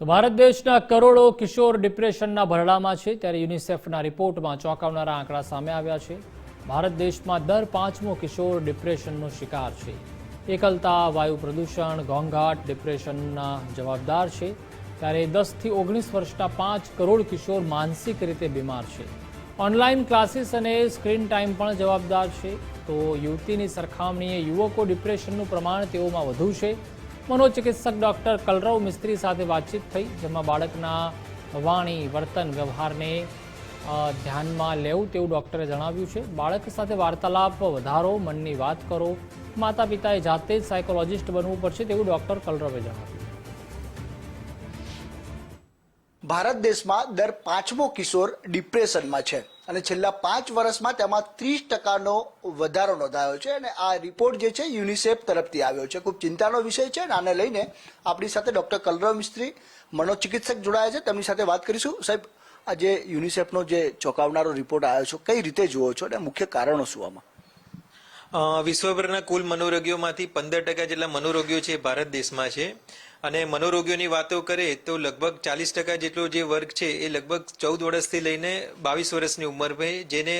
તો ભારત દેશના કરોડો કિશોર ડિપ્રેશનના ભરડામાં છે ત્યારે યુનિસેફના રિપોર્ટમાં ચોંકાવનારા આંકડા સામે આવ્યા છે. ભારત દેશમાં દર પાંચમો કિશોર ડિપ્રેશનનો શિકાર છે. એકલતા, વાયુ પ્રદૂષણ, ઘોંઘાટ ડિપ્રેશનના જવાબદાર છે. ત્યારે દસથી ઓગણીસ વર્ષના પાંચ કરોડ કિશોર માનસિક રીતે બીમાર છે. ઓનલાઈન ક્લાસીસ અને સ્ક્રીન ટાઈમ પણ જવાબદાર છે. તો યુવતીની સરખામણીએ યુવકો ડિપ્રેશનનું પ્રમાણ તેઓમાં વધુ છે. મનોચિકિત્સક ડોક્ટર કલરવ મિસ્ત્રી સાથે વાતચીત થઈ, જેમાં બાળકના વાણી, વર્તન, વ્યવહારને ધ્યાનમાં લેવું તેવું ડોક્ટરે જણાવ્યું છે. બાળક સાથે વાર્તાલાપ, વધારો, મનની વાત કરો માતા પિતાએ જાતે જ સાયકોલોજિસ્ટ બનવું પડશે તેવું ડોક્ટર કલરવે જણાવ્યું. ભારત દેશમાં દર પાંચમો કિશોર ડિપ્રેશનમાં છે. અને છેલ્લા પાંચ વર્ષમાં તેમાં ત્રીસ ટકાનો વધારો નોંધાયો છે અને આ રિપોર્ટ જે છે યુનિસેફ તરફથી આવ્યો છે. ખૂબ ચિંતાનો વિષય છે અને આને લઈને આપણી સાથે ડોક્ટર કલરવ મિસ્ત્રી, મનોચિકિત્સક જોડાયા છે. તેમની સાથે વાત કરીશું. સાહેબ આ જે યુનિસેફનો જે ચોંકાવનારો રિપોર્ટ આવ્યો છે, કઈ રીતે જુઓ છો અને મુખ્ય કારણો શું આમાં? વિશ્વભરના કુલ મનોરોગીઓમાંથી પંદર ટકા જેટલા મનોરોગીઓ છે ભારત દેશમાં છે. અને મનોરોગીઓની વાતો કરીએ તો લગભગ ચાલીસ ટકા જેટલો જે વર્ગ છે એ લગભગ ચૌદ વર્ષથી લઈને બાવીસ વર્ષની ઉંમર હોય જેને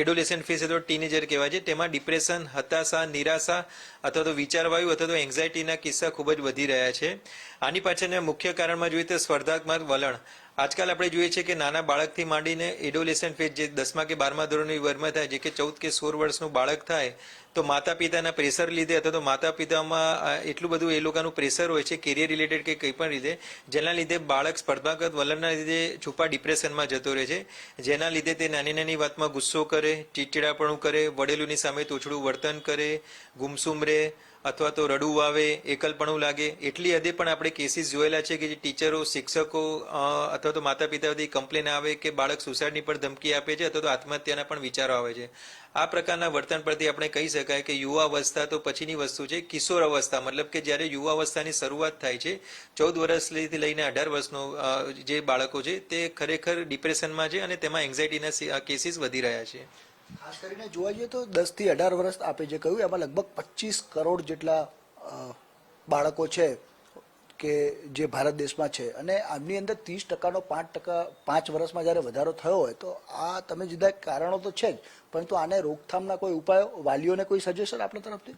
એડોલેશન ફેસ અથવા ટીનેજર કહેવાય છે. તેમાં ડિપ્રેશન, હતાશા, નિરાશા અથવા તો વિચારવાયુ અથવા તો એન્ઝાયટીના કિસ્સા ખૂબ જ વધી રહ્યા છે. આની પાછળના મુખ્ય કારણમાં જોઈએ તો સ્પર્ધાત્મક વલણ. આજકાલ આપણે જોઈએ છીએ કે નાના બાળકથી માંડીને એડોલેસન્ટ ફેઝ જે દસમા કે બારમા ધોરણની ઉંમરમાં થાય, જે કે ચૌદ કે સોળ વર્ષનું બાળક થાય, તો માતા પિતાના પ્રેશર લીધે અથવા તો માતા પિતામાં એટલું બધું એ લોકોનું પ્રેશર હોય છે કેરિયર રિલેટેડ કે કંઈ પણ રીતે, જેના લીધે બાળક સ્પર્ધાગત વલણના લીધે છુપા ડિપ્રેશનમાં જતો રહે છે. જેના લીધે તે નાની નાની વાતમાં ગુસ્સો કરે, ચીડચીડાપણું કરે, વડેલોની સામે તોછડું વર્તન કરે, ગુમસુમ રહે અથવા તો રડવું આવે, એકલપણું લાગે, એટલી હદે પણ આપણે કેસીસ જોયેલા છે કે જે ટીચરો, શિક્ષકો અથવા તો માતા પિતાથી કમ્પ્લેન આવે કે બાળક સુસાઇડની પણ ધમકી આપે છે અથવા તો આત્મહત્યાના પણ વિચારો આવે છે. આ પ્રકારના વર્તન પરથી આપણે કહી શકાય કે યુવા અવસ્થા તો પછીની વસ્તુ છે, કિશોર અવસ્થા મતલબ કે જ્યારે યુવા અવસ્થાની શરૂઆત થાય છે, ચૌદ વર્ષથી લઈને અઢાર વર્ષનો જે બાળકો છે તે ખરેખર ડિપ્રેશનમાં છે અને તેમાં એન્ઝાયટીના કેસીસ વધી રહ્યા છે. ખાસ કરીને જોવા જઈએ તો દસથી અઢાર વર્ષ આપે જે કહ્યું, એમાં લગભગ પચીસ કરોડ જેટલા બાળકો છે કે જે ભારત દેશમાં છે. અને આમની અંદર ત્રીસ ટકાનો પાંચ ટકા, પાંચ વર્ષમાં જ્યારે વધારો થયો હોય, તો આ તમે જુદા કારણો તો છે જ. પરંતુ આને રોકથામના કોઈ ઉપાયો, વાલીઓને કોઈ સજેશન આપણા તરફથી?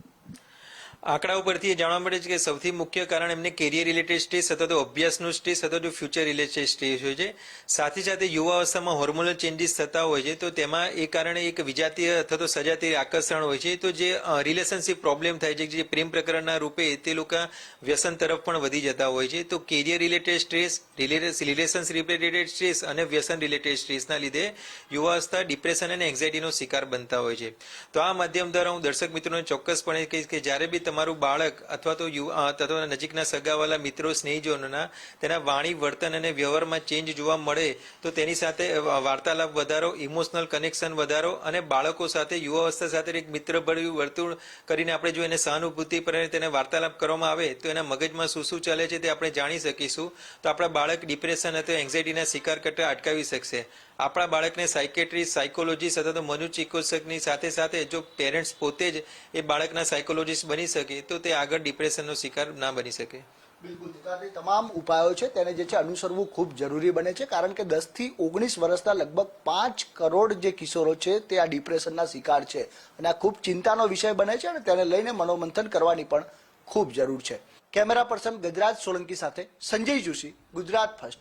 આંકડાઓ પરથી એ જાણવા મળે છે કે સૌથી મુખ્ય કારણ એમને કેરિયર રિલેટેડ સ્ટ્રેસ અથવા તો અભ્યાસનું સ્ટ્રેસ અથવા તો ફ્યુચર રિલેટેડ સ્ટ્રેસ હોય છે. સાથે સાથે યુવા અવસ્થામાં હોર્મોનલ ચેન્જીસ થતા હોય છે, તો તેમાં એ કારણે એક વિજાતીય અથવા તો સજાતીય આકર્ષણ હોય છે. તો જે રિલેશનશિપ પ્રોબ્લેમ થાય છે, જે પ્રેમ પ્રકરણના રૂપે તે લોકો વ્યસન તરફ પણ વધી જતા હોય છે. તો career related stress relations related stress અને વ્યસન રિલેટેડ સ્ટ્રેસના લીધે યુવા અવસ્થા ડિપ્રેશન અને એન્ઝાયટીનો શિકાર બનતા હોય છે. તો આ માધ્યમ દ્વારા હું દર્શક મિત્રોને ચોક્કસપણે કહીશ કે જ્યારે બી તમારું બાળક અથવા તો યુવા અથવા નજીકના સગાવાલા મિત્રો, સ્નેહીજનોના તેના વાણી, વર્તન અને વ્યવહારમાં ચેન્જ જોવા મળે તો તેની સાથે વાર્તાલાપ વધારો ઇમોશનલ કનેક્શન વધારો અને બાળકો સાથે યુવાવસ્થા સાથે એક મિત્રભર્યું વર્તુળ કરીને આપણે જો એને સહાનુભૂતિ પર તેને વાર્તાલાપ કરવામાં આવે તો એના મગજમાં શું શું ચાલે છે તે આપણે જાણી શકીશું. તો આપણા બાળક ડિપ્રેશન અથવા એન્ઝાયટીના શિકાર કરતા અટકાવી શકશે. આપણા બાળકને સાયકેટ્રિસ્ટ સાયકોલોજીસ્ટ અથવા તો મનોચિકિત્સકની સાથે સાથે જો પેરેન્ટ્સ પોતે જ એ બાળકના સાયકોલોજીસ્ટ બની શકે તો તે આગળ ડિપ્રેશનનો શિકાર ના બની શકે. બિલકુલ તમામ ઉપાયો છે તેને જે છે અનુસરવું ખૂબ જરૂરી બને છે, કારણ કે દસથી ઓગણીસ વર્ષના લગભગ પાંચ કરોડ જે કિશોરો છે તે આ ડિપ્રેશનના શિકાર છે. અને આ ખૂબ ચિંતાનો વિષય બને છે અને તેને લઈને મનોમંથન કરવાની પણ ખૂબ જરૂર છે. કેમેરા પર્સન ગજરાજ સોલંકી સાથે સંજય જોશી, ગુજરાત ફર્સ્ટ.